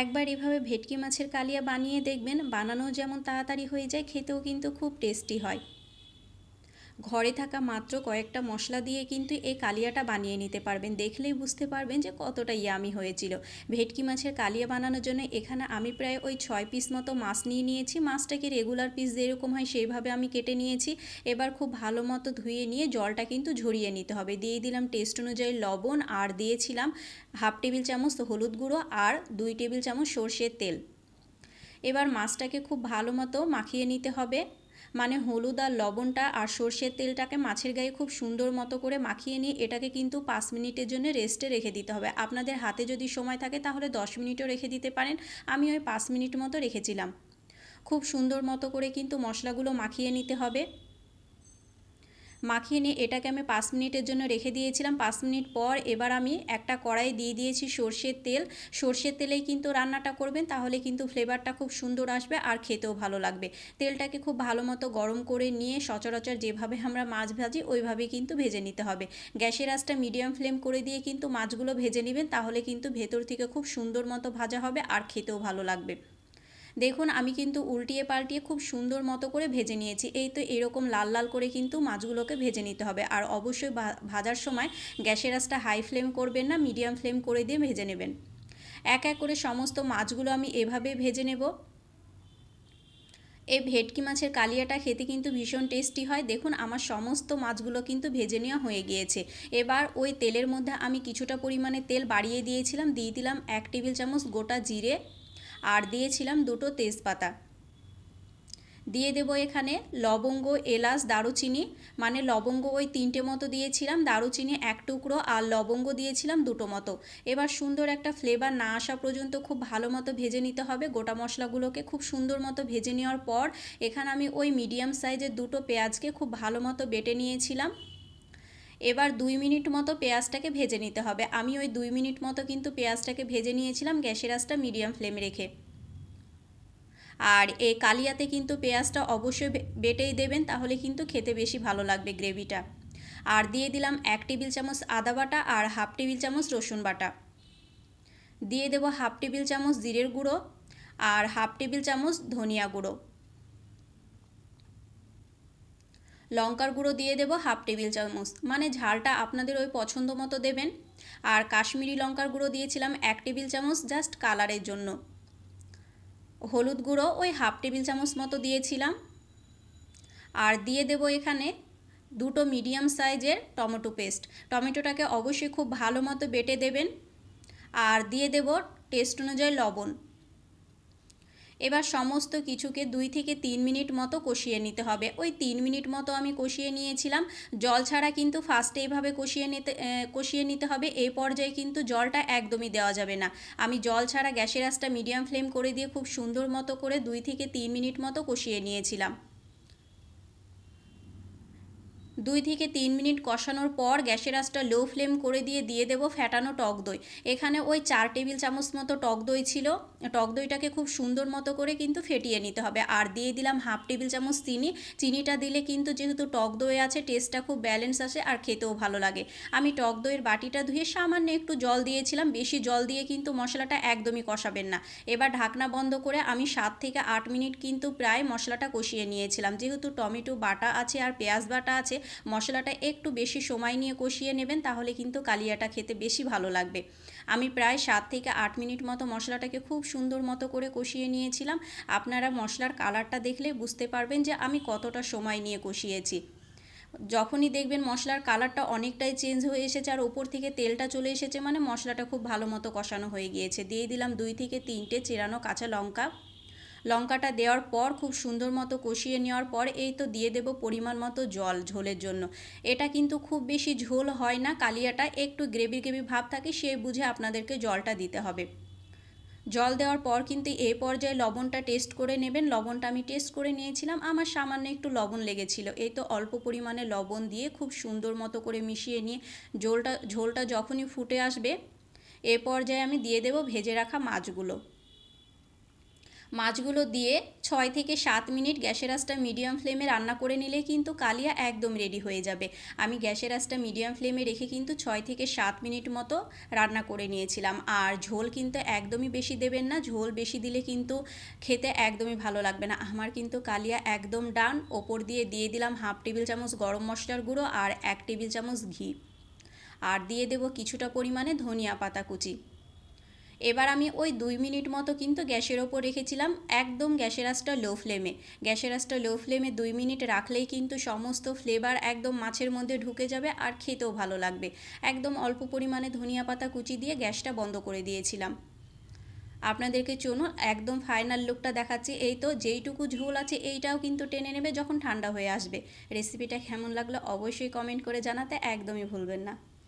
একবার এভাবে ভেটকি মাছের কালিয়া বানিয়ে দেখবেন বানানো যেমন তাড়াতাড়ি হয়ে যায়, খেতেও কিন্তু খুব টেস্টি হয়। ঘরে থাকা মাত্র কয়েকটা মশলা দিয়ে কিন্তু এই কালিয়াটা বানিয়ে নিতে পারবেন। দেখলেই বুঝতে পারবেন যে কতটা ইয়ামি হয়েছিল। ভেটকি মাছের কালিয়া বানানোর জন্য এখানে আমি প্রায় ওই ছয় পিস মতো মাছ নিয়ে নিয়েছি। মাছটাকে রেগুলার পিস যেরকম হয় সেইভাবে আমি কেটে নিয়েছি। এবার খুব ভালো মতো ধুয়ে নিয়ে জলটা কিন্তু ঝরিয়ে নিতে হবে। দিয়ে দিলাম টেস্ট অনুযায়ী লবণ আর দিয়েছিলাম হাফ টেবিল চামচ হলুদ গুঁড়ো আর দুই টেবিল চামচ সর্ষের তেল। এবার মাছটাকে খুব ভালো মতো মাখিয়ে নিতে হবে। মানে হলুদ আর লবণটা আর সর্ষের তেলটাকে মাছের গায়ে খুব সুন্দর মতো করে মাখিয়ে নিয়ে এটাকে কিন্তু পাঁচ মিনিটের জন্য রেস্টে রেখে দিতে হবে। আপনাদের হাতে যদি সময় থাকে তাহলে দশ মিনিটও রেখে দিতে পারেন। আমি ওই পাঁচ মিনিট মতো রেখেছিলাম। খুব সুন্দর মতো করে কিন্তু মশলাগুলো মাখিয়ে নিতে হবে। মাখিয়ে নিয়ে এটাকে আমি পাঁচ মিনিটের জন্য রেখে দিয়েছিলাম। পাঁচ মিনিট পর এবার আমি একটা কড়াই দিয়ে দিয়েছি সর্ষের তেল। সর্ষের তেলেই কিন্তু রান্নাটা করবেন, তাহলে কিন্তু ফ্লেভারটা খুব সুন্দর আসবে আর খেতেও ভালো লাগবে। তেলটাকে খুব ভালো মতো গরম করে নিয়ে সচরাচর যেভাবে আমরা মাছ ভাজি, ওইভাবেই কিন্তু ভেজে নিতে হবে। গ্যাসের আঁচটা মিডিয়াম ফ্লেম করে দিয়ে কিন্তু মাছগুলো ভেজে নেবেন, তাহলে কিন্তু ভেতর থেকে খুব সুন্দর মতো ভাজা হবে আর খেতেও ভালো লাগবে। দেখুন, আমি কিন্তু উল্টিয়ে পাল্টিয়ে খুব সুন্দর মতো করে ভেজে নিয়েছি। এই তো এরকম লাল লাল করে কিন্তু মাছগুলোকে ভেজে নিতে হবে। আর অবশ্যই ভাজার সময় গ্যাসের আঁচটা হাই ফ্লেম করবেন না, মিডিয়াম ফ্লেম করে দিয়ে ভেজে নেবেন। এক এক করে সমস্ত মাছগুলো আমি এভাবে ভেজে নেব। এই ভেটকি মাছের কালিয়াটা খেতে কিন্তু ভীষণ টেস্টি হয়। দেখুন, আমার সমস্ত মাছগুলো কিন্তু ভেজে নেওয়া হয়ে গিয়েছে। এবার ওই তেলের মধ্যে আমি কিছুটা পরিমাণে তেল বাড়িয়ে দিয়েছিলাম। দিয়ে দিলাম এক টেবিল চামচ গোটা জিরে। আর দিয়েছিলাম দুটো তেজপাতা। দিয়ে দেবো এখানে লবঙ্গ, এলাচ, দারুচিনি। মানে লবঙ্গ ওই তিনটে মতো দিয়েছিলাম। দারুচিনি এক টুকরো আর লবঙ্গ দিয়েছিলাম দুটো মতো। এবার সুন্দর একটা ফ্লেভার না আসা পর্যন্ত খুব ভালো মতো ভেজে নিতে হবে। গোটা মশলাগুলোকে খুব সুন্দর মতো ভেজে নেওয়ার পর এখানে আমি ওই মিডিয়াম সাইজের দুটো পেঁয়াজকে খুব ভালো মতো বেটে নিয়েছিলাম। এবার দুই মিনিট মতো পেঁয়াজটাকে ভেজে নিতে হবে। আমি ওই দুই মিনিট মতো কিন্তু পেঁয়াজটাকে ভেজে নিয়েছিলাম, গ্যাসের আঁচটা মিডিয়াম ফ্লেমে রেখে। আর এই কালিয়াতে কিন্তু পেঁয়াজটা অবশ্যই বেটেই দেবেন, তাহলে কিন্তু খেতে বেশি ভালো লাগবে গ্রেভিটা। আর দিয়ে দিলাম এক টেবিল চামচ আদা বাটা আর হাফ টেবিল চামচ রসুন বাটা। দিয়ে দেবো হাফ টেবিল চামচ জিরের গুঁড়ো আর হাফ টেবিল চামচ ধনিয়া গুঁড়ো। লঙ্কার গুঁড়ো দিয়ে দেবো হাফ টেবিল চামচ। মানে ঝালটা আপনাদের ওই পছন্দ মতো দেবেন। আর কাশ্মীরি লঙ্কার গুঁড়ো দিয়েছিলাম এক টেবিল চামচ জাস্ট কালারের জন্য। হলুদ গুঁড়ো ওই হাফ টেবিল চামচ মতো দিয়েছিলাম। আর দিয়ে দেবো এখানে দুটো মিডিয়াম সাইজের টমেটো পেস্ট। টমেটোটাকে অবশ্যই খুব ভালো মতো বেটে দেবেন। আর দিয়ে দেব টেস্ট অনুযায়ী লবণ। এবার সমস্ত কিছুকে দুই থেকে তিন মিনিট মতো কষিয়ে নিতে হবে। ওই তিন মিনিট মতো আমি কষিয়ে নিয়েছিলাম। জল ছাড়া কিন্তু ফার্স্টে এইভাবে কষিয়ে নিতে কষিয়ে নিতে হবে। এই পর্যায়ে কিন্তু জলটা একদমই দেওয়া যাবে না। আমি জল ছাড়া গ্যাসের আঁচটা মিডিয়াম ফ্লেম করে দিয়ে খুব সুন্দর মতো করে দুই থেকে তিন মিনিট মতো কষিয়ে নিয়েছিলাম। দুই থেকে তিন মিনিট কষানোর পর গ্যাসের আঁচটা লো ফ্লেম করে দিয়ে দিয়ে দেবো ফ্যাটানো টক দই। এখানে ওই চার টেবিল চামচ মতো টক দই ছিল। টক দইটাকে খুব সুন্দর মতো করে কিন্তু ফেটিয়ে নিতে হবে। আর দিয়ে দিলাম হাফ টেবিল চামচ চিনি। চিনিটা দিলে কিন্তু যেহেতু টক দই আছে, টেস্টটা খুব ব্যালেন্স আসে আর খেতেও ভালো লাগে। আমি টক দইয়ের বাটিটা ধুয়ে সামান্য একটু জল দিয়েছিলাম। বেশি জল দিয়ে কিন্তু মশলাটা একদমই কষাবেন না। এবার ঢাকনা বন্ধ করে আমি সাত থেকে আট মিনিট কিন্তু প্রায় মশলাটা কষিয়ে নিয়েছিলাম। যেহেতু টমেটো বাটা আছে আর পেঁয়াজ বাটা আছে মশলাটা একটু বেশি সময় নিয়ে কষিয়ে নেবেন, তাহলে কিন্তু কালিয়াটা খেতে বেশি ভালো লাগবে। আমি প্রায় সাত থেকে আট মিনিট মতো মশলাটাকে খুব সুন্দর মতো করে কষিয়ে নিয়েছিলাম। আপনারা মশলার কালারটা দেখলে বুঝতে পারবেন যে আমি কতটা সময় নিয়ে কষিয়েছি। যখনই দেখবেন মশলার কালারটা অনেকটাই চেঞ্জ হয়ে এসেছে আর ওপর থেকে তেলটা চলে এসেছে মানে মশলাটা খুব ভালো মতো কষানো হয়ে গিয়েছে। দিয়ে দিলাম দুই থেকে তিনটে চেরানো কাঁচা লঙ্কা। লঙ্কাটা দেওয়ার পর খুব সুন্দর মতো কষিয়ে নেওয়ার পর এই তো দিয়ে দেব পরিমাণ মতো জল ঝোলের জন্য। এটা কিন্তু খুব বেশি ঝোল হয় না, কালিয়াটা একটু গ্রেভি গ্রেভি ভাব থাকে সে বুঝে আপনাদেরকে জলটা দিতে হবে। জল দেওয়ার পর কিন্তু এই পর্যায়ে লবণটা টেস্ট করে নেবেন। লবণটা আমি টেস্ট করে নিয়েছিলাম, আমার সামান্য একটু লবণ লেগেছিল। এই তো অল্প পরিমাণে লবণ দিয়ে খুব সুন্দর মতো করে মিশিয়ে নিয়ে ঝোলটা ঝোলটা যখনই ফুটে আসবে, এ পর্যায়ে আমি দিয়ে দেব ভেজে রাখা মাছগুলো। মাছগুলো দিয়ে ছয় থেকে সাত মিনিট গ্যাসের আঁচটা মিডিয়াম ফ্লেমে রান্না করে নিলে কিন্তু কালিয়া একদম রেডি হয়ে যাবে। আমি গ্যাসের আঁচটা মিডিয়াম ফ্লেমে রেখে কিন্তু ছয় থেকে সাত মিনিট মতো রান্না করে নিয়েছিলাম। আর ঝোল কিন্তু একদমই বেশি দেবেন না, ঝোল বেশি দিলে কিন্তু খেতে একদমই ভালো লাগবে না। আমার কিন্তু কালিয়া একদম ডান, ওপর দিয়ে দিয়ে দিলাম হাফ টেবিল চামচ গরম মশলার গুঁড়ো আর এক টেবিল চামচ ঘি। আর দিয়ে দেবো কিছুটা পরিমাণে ধনিয়া পাতা কুচি। এবার আমি ওই দুই মিনিট মতো কিন্তু গ্যাসের ওপর রেখেছিলাম একদম গ্যাসের আঁচটা লো ফ্লেমে গ্যাসের আঁচটা লো ফ্লেমে দুই মিনিট রাখলেই কিন্তু সমস্ত ফ্লেভার একদম মাছের মধ্যে ঢুকে যাবে আর খেতেও ভালো লাগবে। একদম অল্প পরিমাণে ধনিয়া পাতা কুচি দিয়ে গ্যাসটা বন্ধ করে দিয়েছিলাম। আপনাদেরকে চলুন একদম ফাইনাল লুকটা দেখাচ্ছি। এই তো যেইটুকু ঝোল আছে এইটাও কিন্তু টেনে নেবে যখন ঠান্ডা হয়ে আসবে। রেসিপিটা কেমন লাগল অবশ্যই কমেন্ট করে জানাতে একদমই ভুলবেন না।